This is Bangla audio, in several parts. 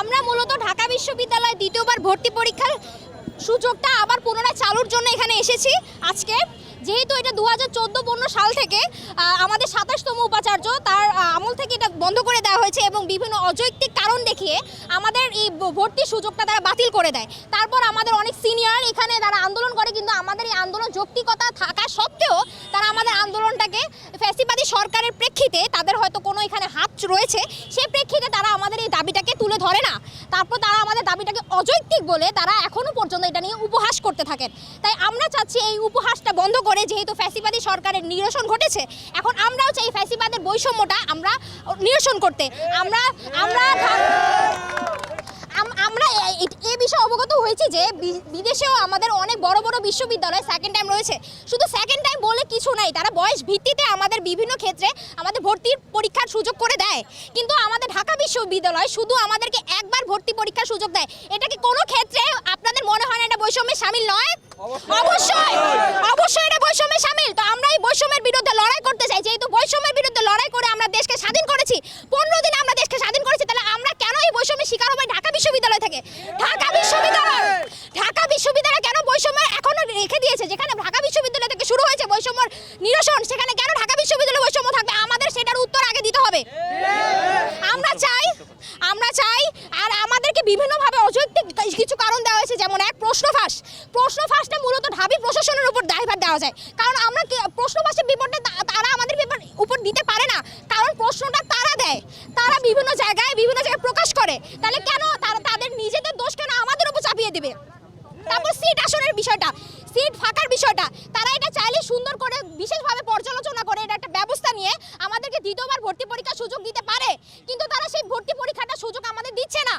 আমরা মূলত ঢাকা বিশ্ববিদ্যালয়ে দ্বিতীয়বার ভর্তি পরীক্ষার সুযোগটা আবার পুনরায় চালুর জন্য এখানে এসেছি আজকে। যেহেতু এটা দু হাজার চোদ্দ পনেরো সাল থেকে আমাদের সাতাশতম উপাচার্য, তার আমল থেকে এটা বন্ধ করে দেওয়া হয়েছে এবং বিভিন্ন অযৌক্তিক কারণ দেখিয়ে আমাদের এই ভর্তির সুযোগটা তারা বাতিল করে দেয়। তারপর আমাদের অনেক সিনিয়র এখানে তারা আন্দোলন করে, কিন্তু আমাদের এই আন্দোলন যৌক্তিকতা থাকা সত্ত্বেও তারা আমাদের আন্দোলনটাকে ফ্যাসিবাদী সরকারের প্রেক্ষিতে তাদের হয়তো কোনো এখানে হাত রয়েছে, সেই প্রেক্ষিতে তারা আমাদের এই দাবিটাকে ধরে না। তারপর তারা আমাদের দাবিটাকে অযৌক্তিক বলে তারা এখনও পর্যন্ত এটা নিয়ে উপহাস করতে থাকেন। তাই আমরা চাচ্ছি এই উপহাসটা বন্ধ করে, যেহেতু ফ্যাসিবাদী সরকারের নিরসন ঘটেছে, এখন আমরাও চাই ফ্যাসিবাদের বৈষম্যটা আমরা নিরসন করতে। আমরা আমরা আম- আমরা এ- বিষয়ে অবগত হয়েছি যে বিদেশেও আমাদের অনেক বড় বড় বিশ্ববিদ্যালয় সেকেন্ড টাইম রয়েছে। শুধু সেকেন্ড টাইম বলে কিছু নাই, তারা বয়স ভিত্তিতে আমাদের বিভিন্ন ক্ষেত্রে আমাদের ভর্তির পরীক্ষার সুযোগ করে দেয়। কিন্তু আমাদের ঢাকা বিশ্ববিদ্যালয় শুধু আমাদেরকে একবার ভর্তি পরীক্ষার সুযোগ দেয়। এটা কি কোনো ক্ষেত্রে আপনাদের মনে হয় না এটা বৈষম্যে সামিল নয়? অবশ্যই। অবশ্যই! এটা বৈষম্যে সামিল। তো আমরা এই বৈষম্যের বিরুদ্ধে লড়াই করতে চাই। যেহেতু বৈষম্যের বিরুদ্ধে লড়াই করে আমরা দেশকে স্বাধীন করেছি পনেরো দিনে আমরা দেশকে স্বাধীন করেছি তাহলে আমরা কেন এই বৈষম্যের শিকার হবে ঢাকা বিশ্ববিদ্যালয় থেকে? ঢাকা বিশ্ববিদ্যালয়! ঢাকা বিশ্ববিদ্যালয় কেন বৈষম্য এখনও রেখে দিয়েছে? যেখানে ঢাকা বিশ্ববিদ্যালয় থেকে শুরু হয়েছে বৈষম্য নিরসন সেখানে কেন ঢাকা বিশ্ববিদ্যালয় বৈষম্য থাকবে আমাদের সেটার উত্তর আগে দিতে হবে। আমরা চাই আমরা চাই, আর আমাদেরকে বিভিন্নভাবে অযৌক্তিক কিছু কারণ দেওয়া হয়েছে, যেমন এক প্রশ্ন ফাঁস প্রশ্ন ফাঁসটা মূলত ঢাবি প্রশাসনের উপর দায়ভার দেওয়া যায়। কারণ আমরা প্রশ্ন ফাঁসের বিপরীতে তারা আমাদের উপর দিতে পারে না। কারণ প্রশ্নটা তারা দেয়। তারা বিভিন্ন জায়গায় বিভিন্ন জায়গায় প্রকাশ করে। তাহলে কেন তারা তাদের নিজেদের দোষ কেন আমাদের উপর চাপিয়ে দেবে? তারপর সিট আসনের বিষয়টা, সিট ফাঁকার বিষয়টা। তারা এটা চাইলে সুন্দর করে, বিশেষভাবে পর্যালোচনা করে এটা একটা ব্যবস্থা নিয়ে আমাদেরকে দ্বিতীয়বার ভর্তি পরীক্ষার সুযোগ দিতে পারে কিন্তু তারা সেই ভর্তি পরীক্ষাটা সুযোগ আমাদের দিচ্ছে না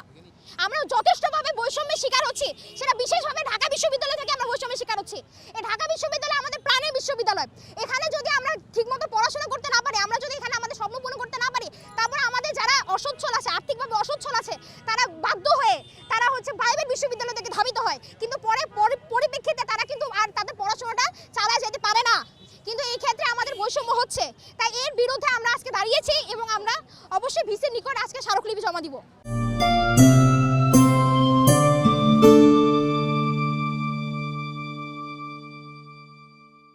আমরা যথেষ্টভাবে বৈষম্যের শিকার হচ্ছি সেটা বিশেষভাবে ঢাকা বিশ্ববিদ্যালয় থেকে আমরা বৈষম্যের শিকার হচ্ছি। এই ঢাকা বিশ্ববিদ্যালয় আমাদের প্রাণের বিশ্ববিদ্যালয়। এখানে যদি আমরা ঠিকমতো পড়াশোনা করতে না পারি, আমরা যদি এখানে আমাদের স্বপ্ন পূরণ করতে না পারি, তারপর আমাদের যারা অসচ্ছল আছে, আর্থিকভাবে অসচ্ছল আছে, তারা বাধ্য হয়ে তারা হচ্ছে প্রাইভেট বিশ্ববিদ্যালয় থেকে ধাবিত হয়। কিন্তু পরে পরি- পরিপ্রেক্ষিতে তারা কিন্তু আর তাদের পড়াশোনাটা চালায় যেতে পারে না। কিন্তু এই ক্ষেত্রে আমাদের বৈষম্য হচ্ছে। তাই এর বিরুদ্ধে আমরা আজকে দাঁড়িয়েছি এবং আমরা অবশ্যই ভিসির নিকট আজকে স্মারকলিপি জমা দিব।